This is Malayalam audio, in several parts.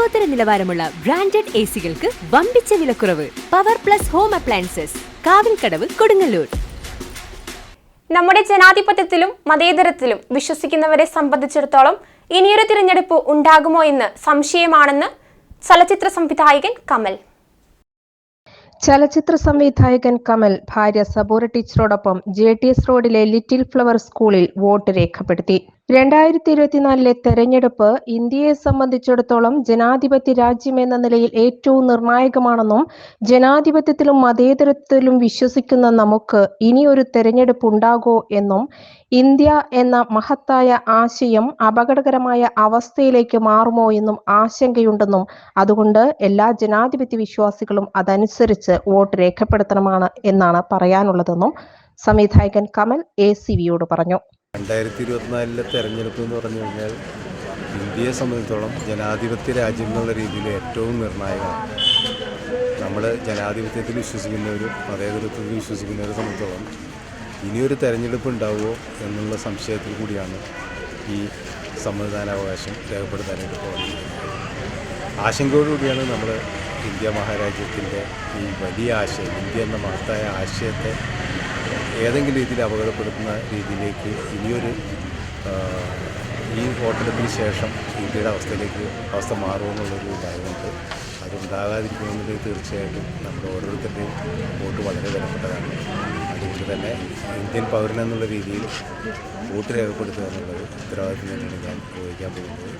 ലോകോത്തര നിലവാരമുള്ള ബ്രാൻഡഡ് എ സികൾക്ക് വമ്പിച്ച വിലക്കുറവ്. Power plus home appliances Kavilkadavu Kodungallur. നമ്മുടെ ജനാധിപത്യത്തിലും മതേതരത്തിലും വിശ്വസിക്കുന്നവരെ സംബന്ധിച്ചിടത്തോളം ഇനിയൊരു തിരഞ്ഞെടുപ്പ് ഉണ്ടാകുമോ എന്ന് സംശയമാണെന്ന് ചലച്ചിത്ര സംവിധായകൻ കമൽ. ചലച്ചിത്ര സംവിധായകൻ കമൽ ഭാര്യ സബോറ ടീച്ചറോടൊപ്പം ജെ ടി എസ് റോഡിലെ ലിറ്റിൽ ഫ്ലവർ സ്കൂളിൽ വോട്ട് രേഖപ്പെടുത്തി. രണ്ടായിരത്തി ഇരുപത്തിനാലിലെ തെരഞ്ഞെടുപ്പ് ഇന്ത്യയെ സംബന്ധിച്ചിടത്തോളം ജനാധിപത്യ രാജ്യം എന്ന നിലയിൽ ഏറ്റവും നിർണായകമാണെന്നും ജനാധിപത്യത്തിലും മതേതരത്വത്തിലും വിശ്വസിക്കുന്ന നമുക്ക് ഇനിയൊരു തെരഞ്ഞെടുപ്പ് ഉണ്ടാകോ എന്നും ഇന്ത്യ എന്ന മഹത്തായ ആശയം അപകടകരമായ അവസ്ഥയിലേക്ക് മാറുമോ എന്നും ആശങ്കയുണ്ടെന്നും അതുകൊണ്ട് എല്ലാ ജനാധിപത്യ വിശ്വാസികളും അതനുസരിച്ച് വോട്ട് രേഖപ്പെടുത്തണമാണ് എന്നാണ് പറയാനുള്ളതെന്നും സംവിധായകൻ കമൽ എ സി വിയോട് പറഞ്ഞു. രണ്ടായിരത്തി ഇരുപത്തിനാലിലെ തെരഞ്ഞെടുപ്പ് എന്ന് പറഞ്ഞു കഴിഞ്ഞാൽ ഇന്ത്യയെ സംബന്ധിച്ചോളം ജനാധിപത്യ രാജ്യം എന്നുള്ള രീതിയിൽ ഏറ്റവും നിർണായകമാണ്. നമ്മൾ ജനാധിപത്യത്തിൽ വിശ്വസിക്കുന്നവരും മതേതരത്വത്തിൽ വിശ്വസിക്കുന്നവരെ സംബന്ധിച്ചോളം ഇനിയൊരു തെരഞ്ഞെടുപ്പ് ഉണ്ടാവുമോ എന്നുള്ള സംശയത്തിൽ കൂടിയാണ് ഈ സമ്മതിദാനാവകാശം രേഖപ്പെടുത്താനായിട്ട് പോകുന്നത്. ആശങ്കയോടുകൂടിയാണ് നമ്മൾ ഇന്ത്യ മഹാരാജ്യത്തിന്റെ ഈ വലിയ ആശയം ഇന്ത്യ എന്ന മഹത്തായ ആശയത്തെ ഏതെങ്കിലും രീതിയിൽ അപകടപ്പെടുത്തുന്ന രീതിയിലേക്ക് ഇനിയൊരു ഈ വോട്ടെടുപ്പിന് ശേഷം ഇന്ത്യയുടെ അവസ്ഥയിലേക്ക് അവസ്ഥ മാറുമെന്നുള്ളൊരു ഭയമുണ്ട് അതുണ്ടാകാതിരിക്കണമെന്നുണ്ടെങ്കിൽ തീർച്ചയായിട്ടും നമ്മുടെ ഓരോരുത്തരുടെയും വോട്ട് വളരെ വിലപ്പെട്ടതാണ്. അതുകൊണ്ട് തന്നെ ഇന്ത്യൻ പൗരൻ എന്നുള്ള രീതിയിൽ വോട്ട് രേഖപ്പെടുത്തുക എന്നുള്ളത് ഉത്തരവാദിത്തം തന്നെയാണ് ഞാൻ ഉപയോഗിക്കാൻ പോകുന്നത്.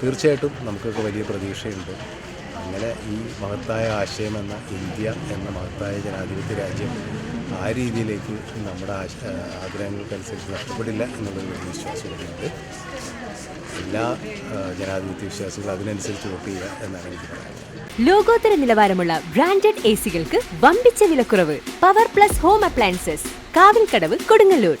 തീർച്ചയായിട്ടും നമുക്കൊക്കെ വലിയ പ്രതീക്ഷയുണ്ട്. അങ്ങനെ ഈ മഹത്തായ ആശയം എന്ന ഇന്ത്യ എന്ന മഹത്തായ ജനാധിപത്യ രാജ്യം ആ രീതിയിലേക്ക് നമ്മുടെ ആശ ആഗ്രഹങ്ങൾക്കനുസരിച്ച് നഷ്ടപ്പെടില്ല എന്നുള്ളൊരു വലിയ വിശ്വാസം കൂടിയുണ്ട് എല്ലാ ജനാധിപത്യ വിശ്വാസികളും അതിനനുസരിച്ച് വോട്ട് ചെയ്യുക എന്നാണ് എനിക്ക് പറയുന്നത് ലോകോത്തര നിലവാരമുള്ള ബ്രാൻഡഡ് എ സികൾക്ക് വമ്പിച്ച വിലക്കുറവ് power plus home appliances Kavilkadavu Kodungallur.